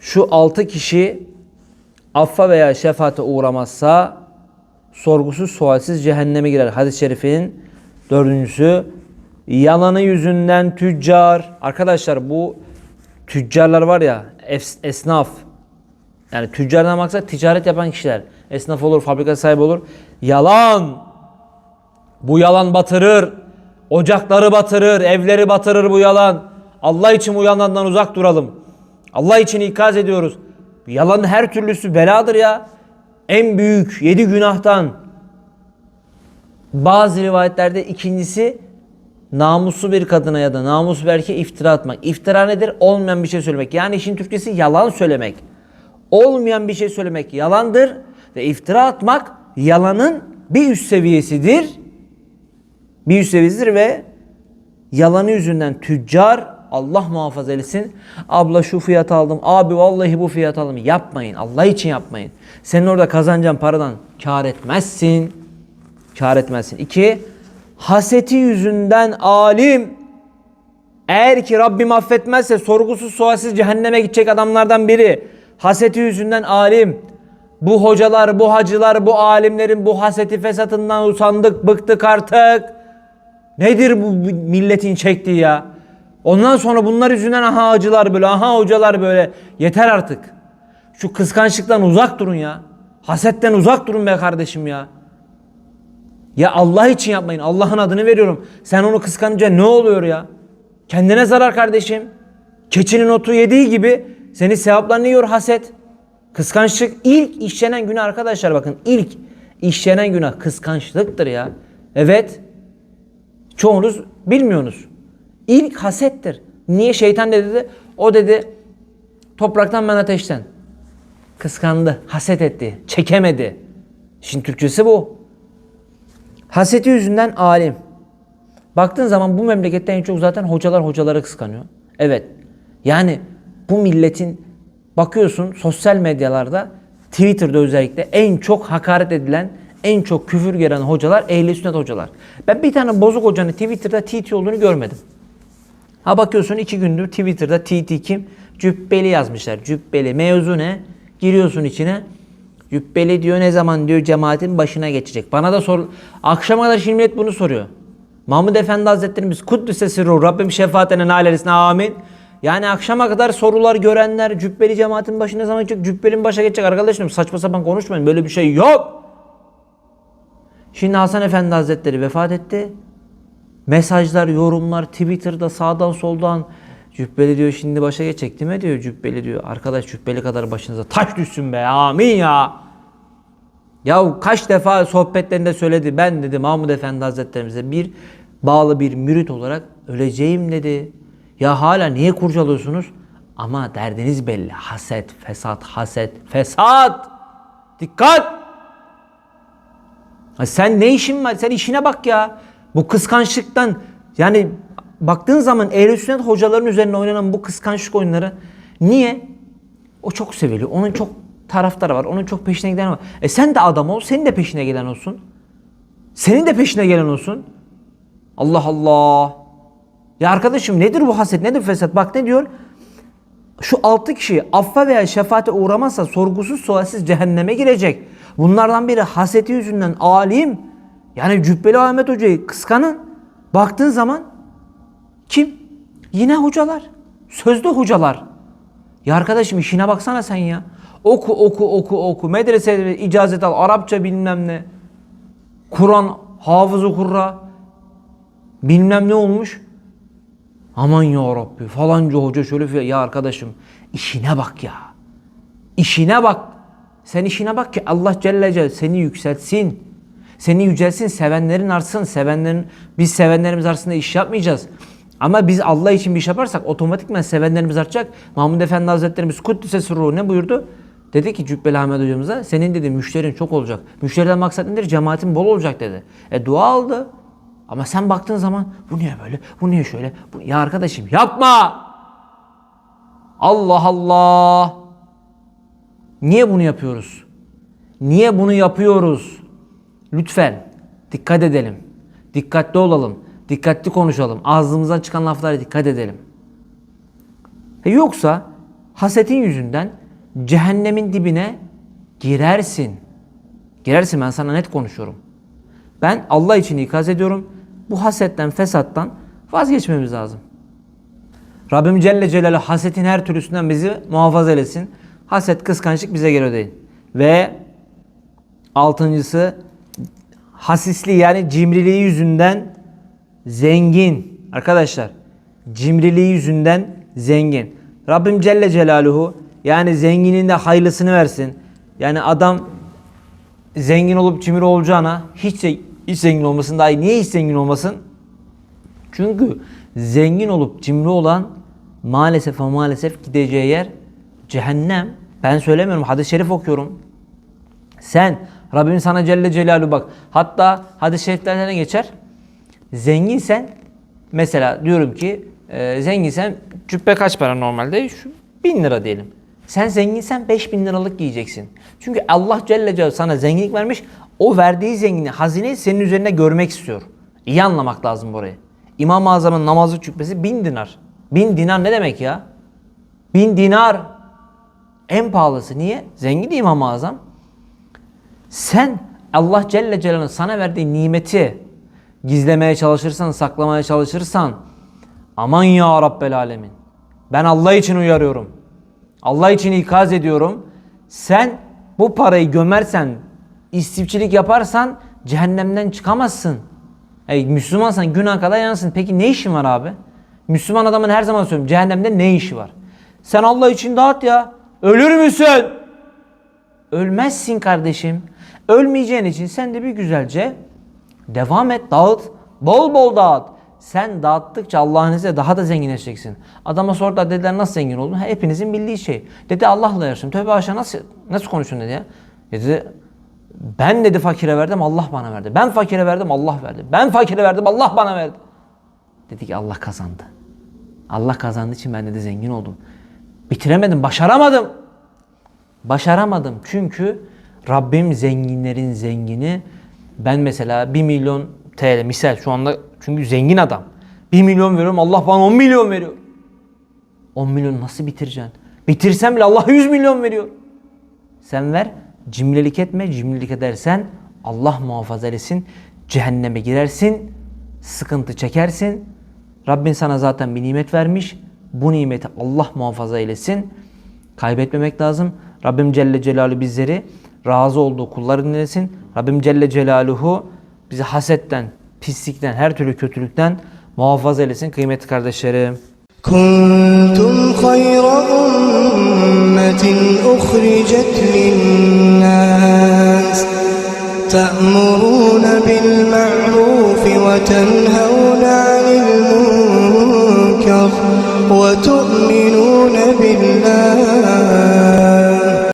Şu altı kişi affa veya şefaate uğramazsa sorgusuz sualsiz cehenneme girer. Hadis-i şerifin dördüncüsü yalanı yüzünden tüccar. Arkadaşlar bu tüccarlar var ya es- esnaf. Yani tüccardan maksat ticaret yapan kişiler. Esnaf olur, fabrika sahibi olur. Yalan. Bu yalan batırır. Ocakları batırır, evleri batırır bu yalan. Allah için bu yalandan uzak duralım. Allah için ikaz ediyoruz. Yalanın her türlüsü beladır ya. En büyük yedi günahtan. Bazı rivayetlerde ikincisi namuslu bir kadına ya da namuslu bir erkeğe iftira atmak. İftira nedir? Olmayan bir şey söylemek. Yani işin Türkçesi yalan söylemek. Olmayan bir şey söylemek yalandır ve iftira atmak yalanın bir üst seviyesidir. Bir üst seviyesidir ve yalanı yüzünden tüccar Allah muhafaza etsin. Abla şu fiyat aldım. Abi vallahi bu fiyat aldım. Yapmayın. Allah için yapmayın. Senin orada kazanacağın paradan kar etmezsin. Kar etmezsin. İki, haseti yüzünden alim eğer ki Rabbim affetmezse sorgusuz sualsiz cehenneme gidecek adamlardan biri. Haseti yüzünden alim. Bu hocalar, bu hacılar, bu alimlerin bu haseti fesatından usandık, bıktık artık. Nedir bu milletin çektiği ya? Ondan sonra bunlar yüzünden aha hacılar böyle, aha hocalar böyle. Yeter artık. Şu kıskançlıktan uzak durun ya. Hasetten uzak durun be kardeşim ya. Ya Allah için yapmayın. Allah'ın adını veriyorum. Sen onu kıskanınca ne oluyor ya? Kendine zarar kardeşim. Keçinin otu yediği gibi seni sevaplarını yiyor haset. Kıskançlık ilk işlenen günah arkadaşlar bakın ilk işlenen günah kıskançlıktır ya. Evet. Çoğunuz bilmiyorsunuz. İlk hasettir. Niye şeytan ne dedi? O dedi topraktan ben ateşten. Kıskandı, haset etti, çekemedi. Şimdi Türkçesi bu. Haseti yüzünden alim. Baktığın zaman bu memlekette en çok zaten hocalar hocaları kıskanıyor. Evet. Yani bu milletin bakıyorsun sosyal medyalarda Twitter'da özellikle en çok hakaret edilen, en çok küfür gelen hocalar ehli sünnet hocalar. Ben bir tane bozuk hocanın Twitter'da TT olduğunu görmedim. Ha bakıyorsun iki gündür Twitter'da TT kim? Cübbeli yazmışlar. Cübbeli. Mevzu ne? Giriyorsun içine. Cübbeli diyor ne zaman diyor cemaatin başına geçecek. Bana da sor. Akşama kadar şimdi bunu soruyor. Mahmud Efendi Hazretlerimiz Kuddüs'e sırrı Rabbim şefaatine nail eylesin amin. Yani akşama kadar sorular görenler cübbeli cemaatin başına zaman geçecek? Cübbelin başa geçecek arkadaşlarım saçma sapan konuşmayın böyle bir şey yok. Şimdi Hasan Efendi Hazretleri vefat etti. Mesajlar, yorumlar, Twitter'da sağdan soldan Cübbeli diyor şimdi başa geçecek değil mi diyor Cübbeli diyor. Arkadaş Cübbeli kadar başınıza taş düşsün be amin ya. Ya kaç defa sohbetlerinde söyledi ben dedi Mahmud Efendi Hazretlerimize bir bağlı bir mürit olarak öleceğim dedi. Ya hala niye kurcalıyorsunuz? Ama derdiniz belli. Haset, fesat, haset, fesat. Dikkat! Sen ne işin var? Sen işine bak ya. Bu kıskançlıktan yani baktığın zaman ehl sünnet hocaların üzerine oynanan bu kıskançlık oyunları niye? O çok seviliyor. Onun çok taraftarı var. Onun çok peşine giden var. E sen de adam ol. Senin de peşine gelen olsun. Senin de peşine gelen olsun. Allah Allah. Ya arkadaşım nedir bu haset? Nedir fesat? Bak ne diyor? Şu altı kişi affa veya şefaate uğramazsa sorgusuz sualsiz cehenneme girecek. Bunlardan biri haseti yüzünden alim. Yani Cübbeli Ahmet Hoca'yı kıskanın. Baktığın zaman kim? Yine hocalar. Sözde hocalar. Ya arkadaşım işine baksana sen ya. Oku oku oku oku. Medresede icazet al. Arapça bilmem ne. Kur'an hafızı kurra. Bilmem ne olmuş. Aman ya Rabbi falanca hoca şöyle filan. Ya arkadaşım işine bak ya. İşine bak. Sen işine bak ki Allah Celle Celle seni yükseltsin. Seni yücelsin, sevenlerin artsın. Sevenlerin, biz sevenlerimiz arasında iş yapmayacağız. Ama biz Allah için bir iş yaparsak otomatikman sevenlerimiz artacak. Mahmud Efendi Hazretlerimiz Kuddüs'e sırrı ne buyurdu? Dedi ki Cübbeli Ahmet hocamıza senin dedi müşterin çok olacak. Müşteriden maksat nedir? Cemaatin bol olacak dedi. E dua aldı. Ama sen baktığın zaman bu niye böyle? Bu niye şöyle? Bu... Ya arkadaşım yapma! Allah Allah! Niye bunu yapıyoruz? Niye bunu yapıyoruz? Lütfen dikkat edelim. Dikkatli olalım. Dikkatli konuşalım. Ağzımızdan çıkan laflara dikkat edelim. E yoksa Hasetin yüzünden cehennemin dibine girersin. Girersin ben sana net konuşuyorum. Ben Allah için ikaz ediyorum. Bu hasetten, fesattan vazgeçmemiz lazım. Rabbim Celle Celaluhu hasetin her türlüsünden bizi muhafaza eylesin. Haset, kıskançlık bize göre değil. Ve altıncısı hasisli yani cimriliği yüzünden zengin. Arkadaşlar cimriliği yüzünden zengin. Rabbim Celle Celaluhu yani zenginin de hayırlısını versin. Yani adam zengin olup cimri olacağına hiç, hiç zengin olmasın daha. Niye hiç zengin olmasın? Çünkü zengin olup cimri olan maalesef ama maalesef gideceği yer cehennem. Ben söylemiyorum hadis-i şerif okuyorum. Sen Rabbim sana Celle Celaluhu bak. Hatta hadis-i şeriflerde ne geçer? Zenginsen mesela diyorum ki e, zenginsen cübbe kaç para normalde? Şu bin lira diyelim. Sen zenginsen 5000 liralık giyeceksin. Çünkü Allah Celle Celaluhu sana zenginlik vermiş. O verdiği zengini, hazineyi senin üzerinde görmek istiyor. İyi anlamak lazım burayı. İmam-ı Azam'ın namazlık cübbesi bin dinar. Bin dinar ne demek ya? Bin dinar. En pahalısı. Niye? Zengin İmam-ı Azam. Sen Allah Celle Celaluhu'nun sana verdiği nimeti gizlemeye çalışırsan, saklamaya çalışırsan aman ya Rabbel Alemin. Ben Allah için uyarıyorum. Allah için ikaz ediyorum. Sen bu parayı gömersen, istifçilik yaparsan cehennemden çıkamazsın. Ey Müslümansan günah kadar yansın. Peki ne işin var abi? Müslüman adamın her zaman söylüyorum cehennemde ne işi var? Sen Allah için dağıt ya. Ölür müsün? Ölmezsin kardeşim. Ölmeyeceğin için sen de bir güzelce devam et, dağıt. Bol bol dağıt. Sen dağıttıkça Allah'ın izniyle daha da zenginleşeceksin. Adama sordular dediler nasıl zengin oldun? Ha, Hepinizin bildiği şey. Dedi Allah'la yaşadım. Tövbe aşağı nasıl, nasıl konuşuyorsun dedi ya. Dedi ben dedi fakire verdim Allah bana verdi. Ben fakire verdim Allah verdi. Ben fakire verdim Allah bana verdi. Dedi ki Allah kazandı. Allah kazandığı için ben dedi zengin oldum. Bitiremedim, başaramadım. Başaramadım çünkü Rabbim zenginlerin zengini. Ben mesela 1 milyon TL misal şu anda çünkü zengin adam. 1 milyon veriyorum Allah bana 10 milyon veriyor. 10 milyon nasıl bitireceksin? Bitirsem bile Allah 100 milyon veriyor. Sen ver cimrilik etme. Cimrilik edersen Allah muhafaza etsin. Cehenneme girersin. Sıkıntı çekersin. Rabbin sana zaten bir nimet vermiş. Bu nimeti Allah muhafaza eylesin. Kaybetmemek lazım. Rabbim Celle Celaluhu bizleri razı olduğu kulları dinlesin. Rabbim Celle Celaluhu bizi hasetten, pislikten, her türlü kötülükten muhafaza eylesin kıymetli kardeşlerim. كنتم خير أمة أخرجت للناس تأمرون بالمعروف وتنهون عن المنكر وتؤمنون بالله